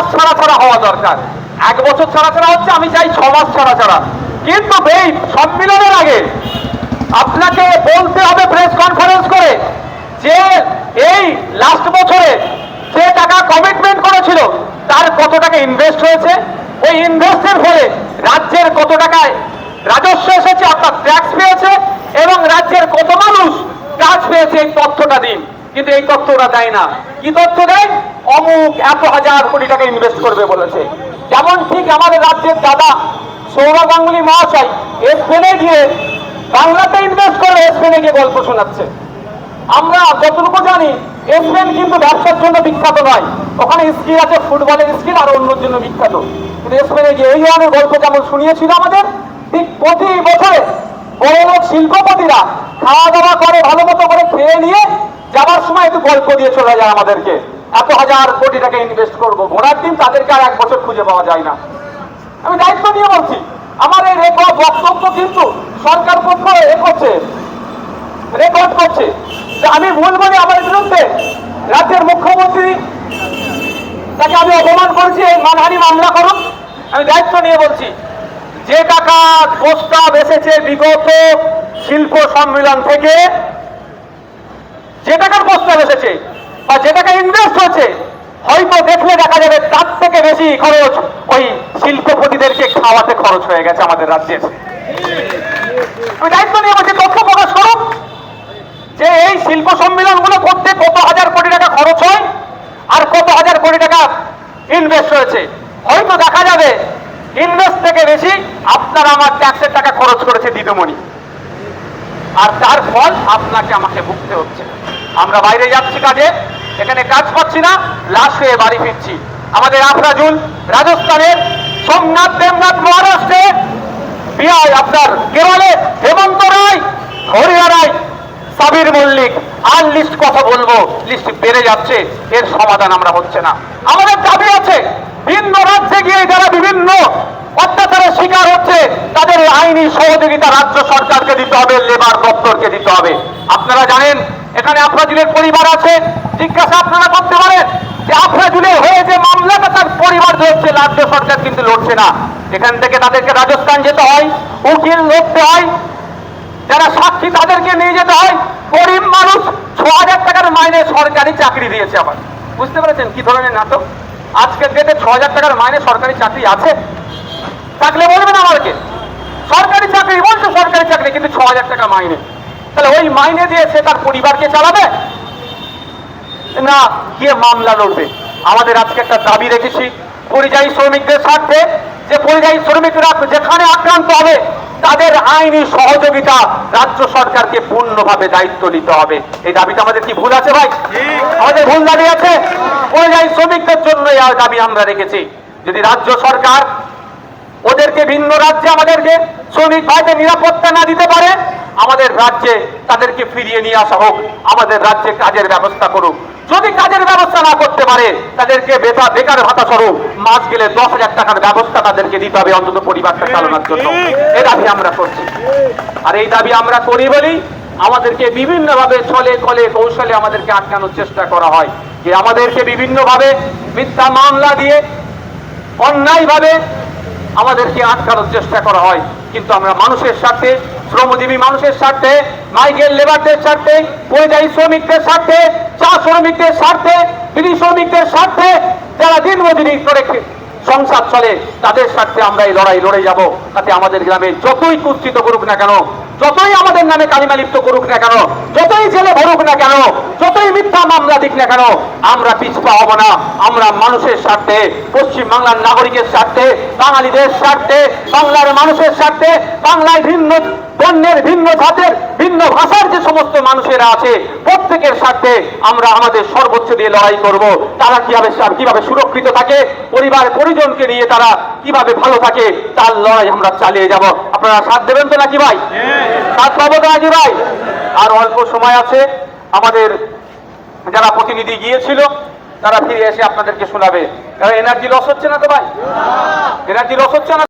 মাস ছাড়া ছাড়া হওয়া দরকার। এক বছর ছাড়া ছাড়া হচ্ছে, আমি চাই ছ মাস ছাড়া ছাড়া। কিন্তু এই সম্মিলনের আগে আপনাকে বলতে হবে প্রেস কনফারেন্স করে যে এই লাস্ট বছরে যে টাকা কমিটমেন্ট করেছিল, তার কত টাকা ইনভেস্ট হয়েছে? ওই ইনভেস্টের ফলে রাজ্যের কত টাকায় রাজস্ব এসেছে, অর্থাৎ ট্যাক্স পেয়েছে, এবং রাজ্যের কত মানুষ কাজ পেয়েছে এই তথ্যটা দিন। কিন্তু এই তথ্য ওরা দেয় না। কি তথ্য দেয়? অমুক এত হাজার কোটি টাকা ইনভেস্ট করবে বলেছে। যেমন ঠিক আমাদের রাজ্যের দাদা সৌরভ গাঙ্গুলি মহাশয় স্পেনে গিয়ে বাংলাতে ইনভেস্ট করে স্পেনে গিয়ে গল্প শোনাচ্ছে। আমরা যতটুকু জানি স্পেন কিন্তু ব্যবসার জন্য বিখ্যাত নয়। ওখানে স্কিল আছে, ফুটবলের স্কিল, আর অন্যর জন্য বিখ্যাত। কিন্তু স্পেনে গিয়ে এই ধরনের গল্প যেমন শুনিয়েছিল আমাদের, ঠিক প্রতি বছরে বড় লোক শিল্পপতিরা খাওয়া দাওয়া করে, ভালো মতো করে খেয়ে নিয়ে যাওয়ার সময় একটু গল্প দিয়ে চলে যায় আমাদেরকে। এত হাজার কোটি টাকা ইনভেস্ট করব। ঘোরার দিন তাদেরকে আর এক বছর খুঁজে পাওয়া যায় না। আমি দায়িত্ব নিয়ে বলছি, আমার এই রেকর্ড, বক্তব্য কিন্তু সরকার পক্ষ এ করছে, রেকর্ড করছে। যে আমি ভুল বলি আমার বিরুদ্ধে রাজ্যের মুখ্যমন্ত্রী তাকে আমি অপমান করেছি, এই মানহানি মামলা করুন। আমি দায়িত্ব নিয়ে বলছি, যে টাকা প্রস্তাব এসেছে বিগত শিল্প সম্মেলন থেকে, যে টাকার প্রস্তাব এসেছে বা যে টাকা ইনভেস্ট হয়েছে, হয়তো দেখলে দেখা যাবে তার থেকে বেশি খরচ ওই শিল্পপতিদেরকে খাওয়াতে খরচ হয়ে গেছে আমাদের রাজ্যের দায়িত্ব নিয়ে বলছি তথ্য প্রকাশ করুন যে এই শিল্প সম্মেলনগুলো করতে কত হাজার কোটি টাকা খরচ হয় আর কত হাজার কোটি টাকা ইনভেস্ট হয়েছে। হয়তো দেখা যাবে ইনভেস্ট থেকে বেশি আপনার আমার ট্যাক্সের টাকা খরচ করেছে দিদমণি। আর তার ফল আপনাকে আমাকে ভুগতে হচ্ছে। আমরা বাইরে যাচ্ছি কাজে, এখানে কাজ পাচ্ছি না, লাশ হয়ে বাড়ি ফিরছি। আমাদের আফরাজুল রাজস্থানের সোমনাথ দেবনাথ মহারাষ্ট্রে। বিহার আপনার কেরলে হেমন্ত রায় হরিয়া রায়, সাবির মল্লিক। আর লিস্ট কথা বলব লিস্ট বেড়ে যাচ্ছে, এর সমাধান আমরা হচ্ছে না। আমাদের দাবি আছে, ভিন্ন রাজ্যে গিয়ে যারা বিভিন্ন অত্যাচারের শিকার হচ্ছে, তাদের আইনি সহযোগিতা রাজ্য সরকারকে দিতে হবে লেবার দপ্তরকে দিতে হবে। আপনারা জানেন এখানে আফরাজুলের পরিবার আছে। জিজ্ঞাসা আপনারা করতে পারেন যে আফরাজুলের হয়ে যে মামলাটা তার পরিবার ধরছে, রাজ্য সরকার কিন্তু লড়ছে না। এখান থেকে তাদেরকে রাজস্থান যেতে হয়, উকিল লড়তে হয়। যারা সাক্ষী, তাদেরকে নিয়ে যেতে হয়। গরিব মানুষ ছ হাজার টাকার মাইনে সরকারি চাকরি দিয়েছে আবার। বুঝতে পেরেছেন কি ধরনের নাটক? আজকের ডেটে ছ হাজার টাকার মাইনে সরকারি চাকরি আছে? থাকলে বলবেন আমাদেরকে সরকারি চাকরি বলছে, সরকারি চাকরি, কিন্তু ছ হাজার টাকা মাইনে। তাহলে ওই মাইনে দিয়ে সে তার পরিবারকে চালাবে? না, গিয়ে মামলা লড়বে। আমাদের আজকে একটা দাবি রেখেছি, পরিযায়ী শ্রমিকদের স্বার্থে। যে পরিযায়ী শ্রমিকরা যেখানে আক্রান্ত হবে, তাদের আইনি সহযোগিতা রাজ্য সরকারকে পূর্ণভাবে দায়িত্ব নিতে হবে। এই দাবিটা আমাদের কি ভুল আছে ভাই? আমাদের ভুল দাবি আছে। পরিযায়ী শ্রমিকদের জন্য এই দাবি আমরা রেখেছি। যদি রাজ্য সরকার ওদেরকে ভিন্ন রাজ্যে আমাদেরকে শ্রমিক ভাইদের নিরাপত্তা না দিতে পারে, আমাদের রাজ্যে তাদেরকে ফিরিয়ে নিয়ে আসা হোক, আমাদের রাজ্যে কাজের ব্যবস্থা করুক। যদি কাজের ব্যবস্থা না করতে পারে, তাদেরকে বেতা বেকার ভাতা স্বরূপ মাস গেলে দশ হাজার টাকার ব্যবস্থা তাদেরকে দিতে হবে অন্তত পরিবারটা চালানোর জন্য। এই দাবি আমরা করছি। আর এই দাবি আমরা করি বলি, আমাদেরকে বিভিন্নভাবে ছলে কলে কৌশলে আমাদেরকে আটকানোর চেষ্টা করা হয় যে আমাদেরকে বিভিন্নভাবে মিথ্যা মামলা দিয়ে অন্যায়ভাবে আমাদেরকে আটকানোর চেষ্টা করা হয়। কিন্তু আমরা মানুষের স্বার্থে, শ্রমজীবী মানুষের স্বার্থে মাইকেল লেবারদের স্বার্থে পরিযায়ী শ্রমিকদের স্বার্থে, চা শ্রমিকদের স্বার্থে বিড়ি শ্রমিকদের স্বার্থে, যারা দিন মজুরি করে সংসার চলে, তাদের স্বার্থে আমরা এই লড়াই লড়ে যাব। তাতে আমাদের গ্রামে যতই কুৎসিত করুক না কেন, যতই আমাদের নামে কালিমা লিপ্ত করুক না কেন, যতই জেলে ভরুক না কেন, যতই মিথ্যা মামলা দিক না কেন, আমরা পিছপা হব না। আমরা মানুষের স্বার্থে পশ্চিম বাংলার নাগরিকের স্বার্থে, বাঙালিদের স্বার্থে, বাংলার মানুষের স্বার্থে বাংলায় ভিন্ন বন্যের ভিন্ন জাতের ভিন্ন ভাষার যে সমস্ত মানুষেরা আছে প্রত্যেকের স্বার্থে আমরা আমাদের সর্বোচ্চ দিয়ে লড়াই করব। তারা কীভাবে কীভাবে সুরক্ষিত থাকে পরিবার পরিজনকে নিয়ে তারা কীভাবে ভালো থাকে তার লড়াই আমরা চালিয়ে যাব। আপনারা সাথ দেবেন তো নাকি ভাই? সাথ পাবো তো নাকি ভাই? আর অল্প সময় আছে। আমাদের যারা প্রতিনিধি গিয়েছিল তারা ফিরে এসে আপনাদেরকে শোনাবে। এনার্জি লস হচ্ছে না তো ভাই? এনার্জি লস হচ্ছে না